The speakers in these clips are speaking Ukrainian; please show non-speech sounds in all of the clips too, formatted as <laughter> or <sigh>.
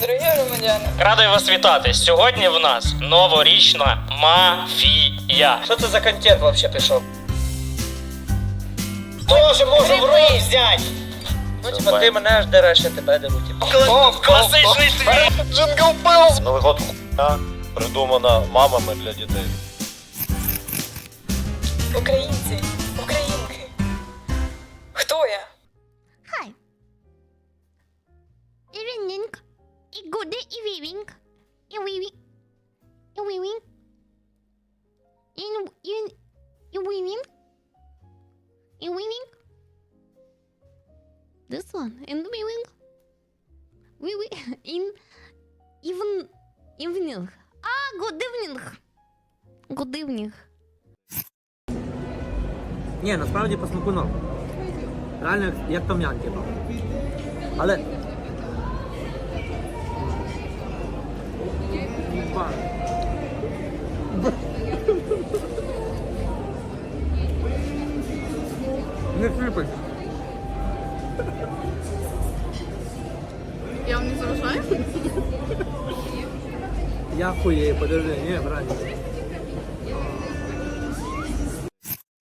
Дорогі громадяни, Радий вас вітати. Сьогодні в нас новорічна мафія. Що це за контент вообще пішов? Тоже можу в рот взяти. Ну, типа, ти мене ж дереш, я тебе деру, типа. Класичний світ! Джингл Беллс! Новий год хуйня, придумана мамами для дітей. українці, Good evening. Evening. Evening. In in evening. Evening. This one in the evening. We we in even evening. Ah, good evening. Good evening. Ні, насправді по. Реально як, том'ян, типу. Але. Ба. Не фліпай. Я вам не заважаю? Я хуєю, подожди, ні, брат.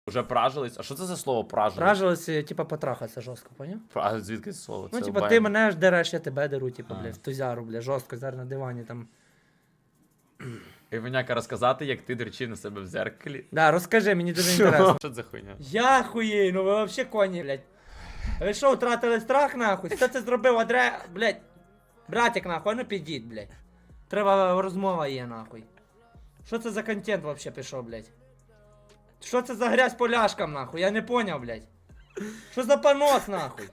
Уже пражились. А що це за слово пражились? Пражилося, типа, потрахатися жорстко, поняв? А звідки це слово? Ну, Це типа, ти мене ж дереш, я тебе деру, типа, А. блядь, в тузяру, блядь, жорстко, зараз на дивані там. Іваняка, розказати, як ти дерчи на себе в зеркалі. Да, розкажи, мені дуже інтересно. Що за хуйня? Я хуєю, ну ви вообще коні, блядь. Ви що, втратили страх нахуй? Хто це зробив адре, блять, Братик нахуй, а ну підіть, блядь. Треба розмова є, нахуй. Що це за контент вообще пішов, блять? Що це за грязь по ляшкам, нахуй? Я не поняв, блять. Що за понос, нахуй?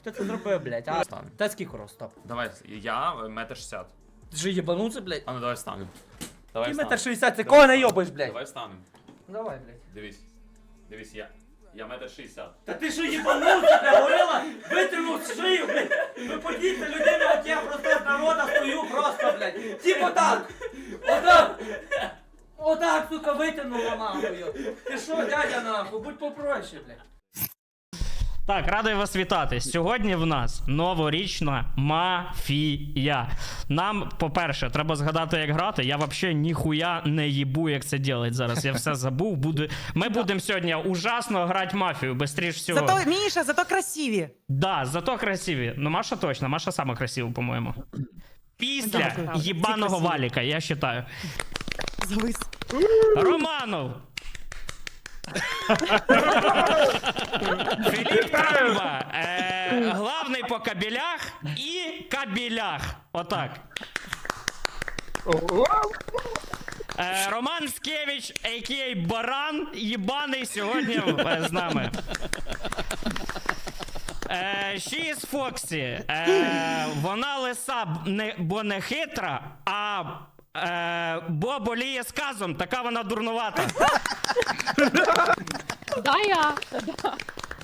Хто це зробив, блять? А? Та скільки рост, стоп. Давай, я метр 60. Ты же ебанулся, блядь? А ну давай встанем. Давай Ти метр шестьдесят шістдесят, ти кого найобиш, блядь? Давай встанем. Давай, блядь. Дивись. Дивись, я. Я метр шістдесят. Та ти що їбанувся, бля, горила? Витримав шию, блядь. Ви подійте людину, от я проти народа стою просто, блядь. Типа так. Отак. Отак, сука, витягнула нахуй. Ти що, дядя, нахуй? Будь попроще, блядь. Так, радий вас вітати. Сьогодні в нас новорічна мафія. Нам, по-перше, треба згадати, як грати. Я взагалі ніхуя не їбу, як це робити зараз. Я все забув. Буду... Ми будемо сьогодні ужасно грати мафію, бистріш всього. Зато Міша, зато красиві. Да, зато красиві. Ну, Маша точно, Маша сама красива, по-моєму. Після їбаного валіка, я вважаю. Завис. Романов! Філіп Трамба, е, главний по кабелях і кабелях. Отак. Е, Роман Скевич, а.к.а. Баран, їбаний сьогодні е, з нами. Е, She Foxy. Е, вона лиса, не, бо не хитра, а е, бо боліє сказом, така вона дурнувата. <laughs> Да, я.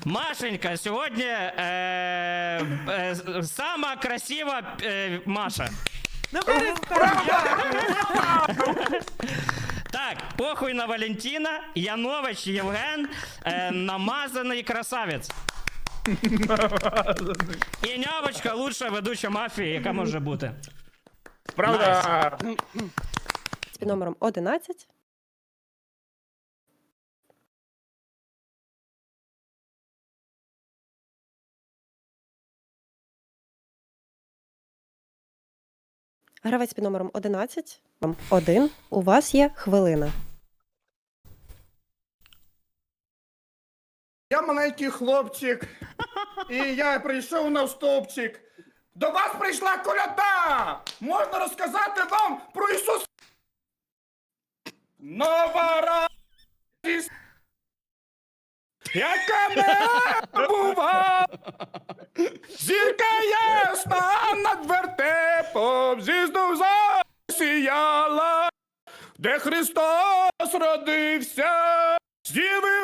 Машенька, сьогодні е, е, сама красива е, Маша. Ну. Так, похуй на Валентина, Янович Євген, е, намазаний красавець. І нявочка лучша ведуча мафії, яка може бути. Правда. під номером 11. Гравець під номером 11. Вам Один. У вас є хвилина. Я маленький хлопчик, і я прийшов на стовпчик. До вас прийшла коляда! Можна розказати вам про Ісус. Нова радість, яка не бува. Зірка ясна над вертепом зізнув засіяла, де Христос родився, з діви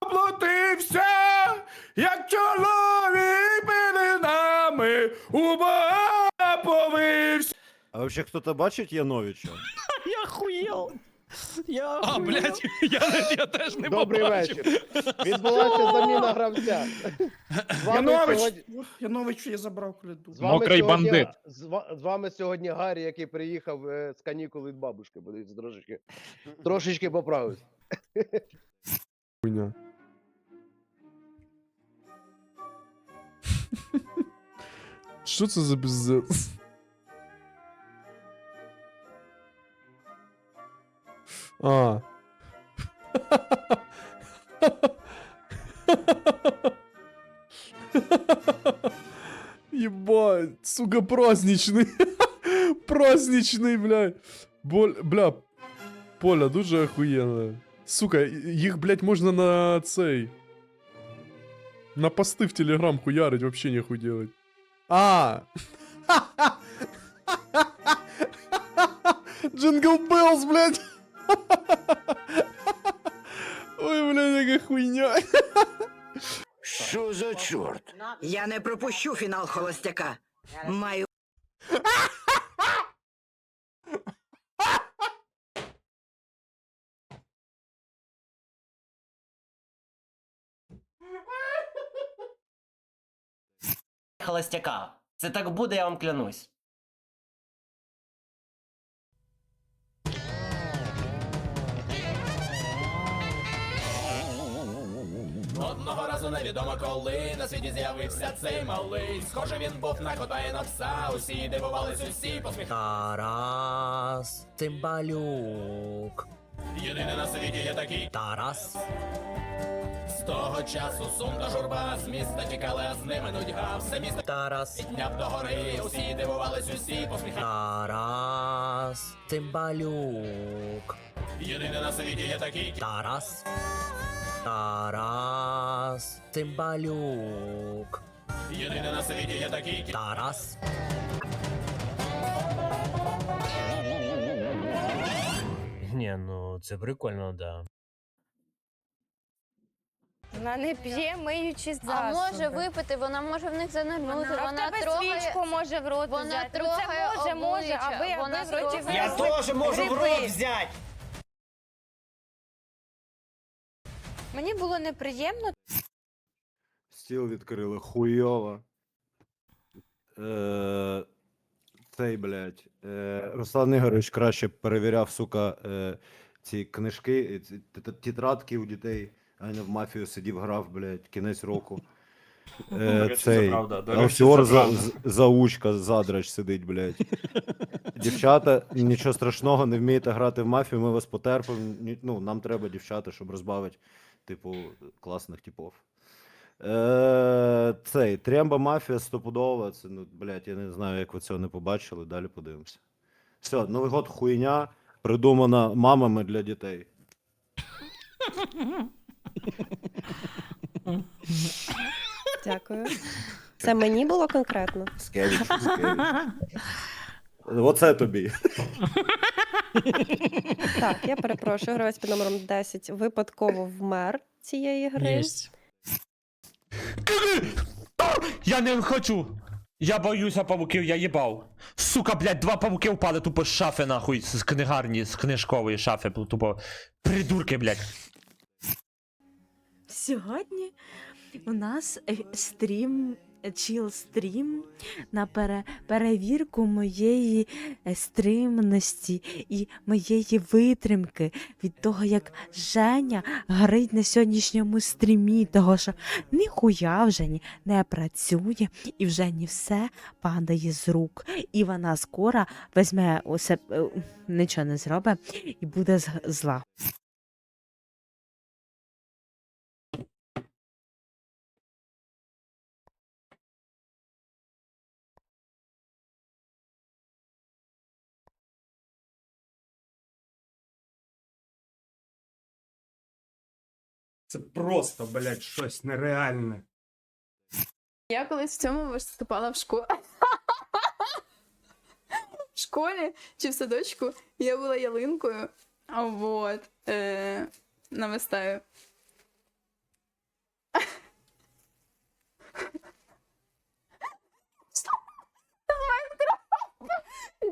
воплотився, як чоловік вообще хто-то бачить Яновича? <laughs> Я хуєл. Я А, блядь, <laughs> я, я теж не Добрий побачив. вечір. Відбулася заміна гравця. З вами Янович! сьогодні- Янович, я забрав коляду. з вами Мокрий сьогодні- бандит. З, ва- з вами сьогодні Гаррі, який приїхав е, з канікул від бабушки. Подивіться, трошечки, трошечки поправився. Хуйня. Що це за пиздец? А. Ебать, сука, праздничный. праздничный, бля. Боль, бля, Поля дуже охуєнно. Сука, їх, блядь, можна на цей. На пости в Телеграм хуярить, вообще нехуй делать. А! <laughs> Джингл Беллс, блядь! <laughs> Ой, блядь, яка хуйня. Що за чорт? Я не пропущу фінал холостяка. Маю холостяка. Це так буде, я вам клянусь. Одного разу невідомо коли на світі з'явився цей малий. Схоже, він був на кота і на пса. Усі дивувались, усі посміхали. Тарас Цимбалюк. Єдиний на світі є такий. Тарас. З того часу сум та журба з міста тікали, а з ними нудьга. Все місто Тарас. підняв до гори. Усі дивувались, усі посміхали. Тарас Цимбалюк. Єдиний на світі є такий. Тарас. Тарас Цимбалюк. Єдиний на світі є такий. Тарас. Ні, ну це прикольно, да. Вона не п'є, миючи засоби. А може випити, вона може в них занирнути. а в Вона тебе трогає... свічку може в рот вона взяти. Ну, це може, може, обличчя, аби, аби вона в роті трогає- виросли теж можу в рот взяти. Мені було неприємно, Стіл відкрили, хуйово. Е, цей, блядь. Е, Руслан Ігорович краще б перевіряв, сука, е, ці книжки, е, ці т- т- тетрадки у дітей, а не в мафію сидів, грав, блядь, кінець року. Е, цей Алфіор за, з- заучка, задрач сидить, блядь. Дівчата, нічого страшного, не вмієте грати в мафію, ми вас потерпимо. Ні- Ну, нам треба дівчата, щоб розбавити, типу, класних типов. Е, цей Тремба мафія стопудова. Це, ну, блядь, я не знаю, як ви цього не побачили. Далі подивимося. Все, Новий год хуйня, придумана мамами для дітей. Дякую. Це мені було конкретно. Скевіч, скевіч. Оце тобі. <laughs> Так, я перепрошую, гравець під номером 10 випадково вмер цієї гри. Єсть. Я не хочу. Я боюся павуків, я їбав. Сука, блядь, два павуки впали тупо з шафи, нахуй, з книгарні, з книжкової шафи, тупо. Придурки, блядь. Сьогодні у нас е, стрім, чіл стрім на пере, перевірку моєї е, стримності і моєї витримки від того, як Женя горить на сьогоднішньому стрімі, того що ніхуя вже ні не працює, і вже ні все падає з рук. І вона скоро візьме усе, е, нічого не зробить і буде зла. Це просто, блядь, щось нереальне. Я колись в цьому виступала в школі. В школі чи в садочку я була ялинкою. А вот. Е, на виставі.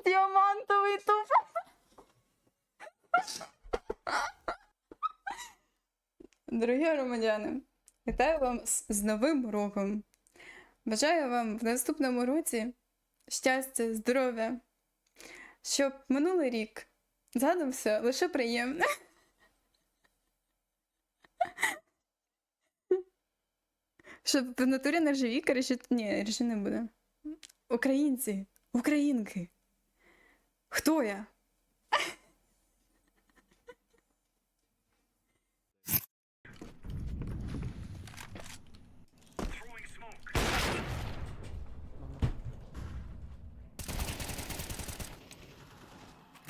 Діамантовий туп. Дорогі громадяни, вітаю вас з Новим роком. Бажаю вам в наступному році щастя, здоров'я, щоб минулий рік згадався лише приємне. Щоб в натурі нержавійка рішити. Ні, рішити не буде. Українці, українки. Хто я?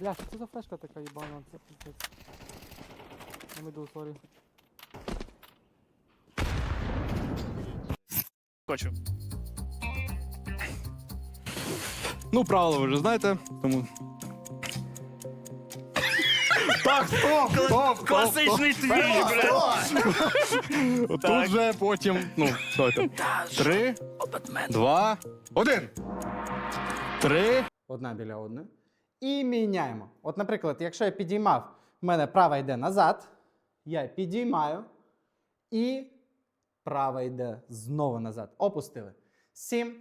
Бля, що це за флешка така їбана? Це пиздець. Я іду, сорі. Хочу. Ну, правила ви вже знаєте, тому. Так, стоп, стоп, стоп, Класичний твій, блядь. Тут вже потім. Ну, стойте. Три, два, один. Три. Одна біля одної. І міняємо. От, наприклад, якщо я підіймав, в мене права йде назад, я підіймаю, і права йде знову назад. Опустили. Сім,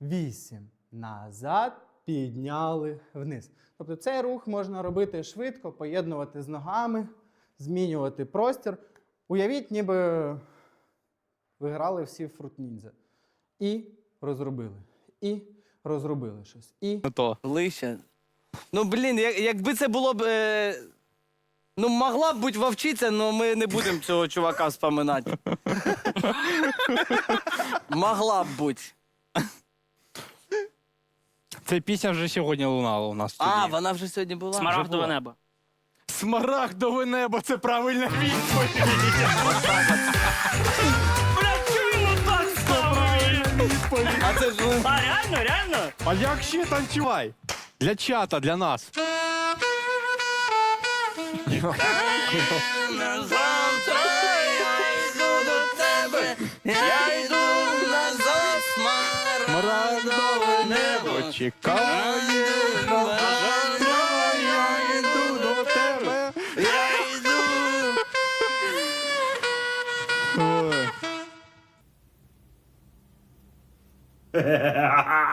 вісім. Назад, підняли вниз. Тобто цей рух можна робити швидко, поєднувати з ногами, змінювати простір. Уявіть, ніби ви грали всі в І розробили. І розробили щось. І то. Лише. Ну блін, як, якби це було б. Е... Ну, могла б бути вовчиця, але ми не будемо цього чувака вспоминати. могла б бути. Ця пісня вже сьогодні лунала у нас. А, вона вже сьогодні була. Смарагдове небо. Смарагдове небо це правильна відповідь. Блядь, так? А це ж. А, реально, реально? А як ще танцювай? Для чата, для нас. Завтра я йду до тебе, я йду назад, Смарагдове небо чекає. Завтра я йду до тебе. Я йду. Ой. <laughs>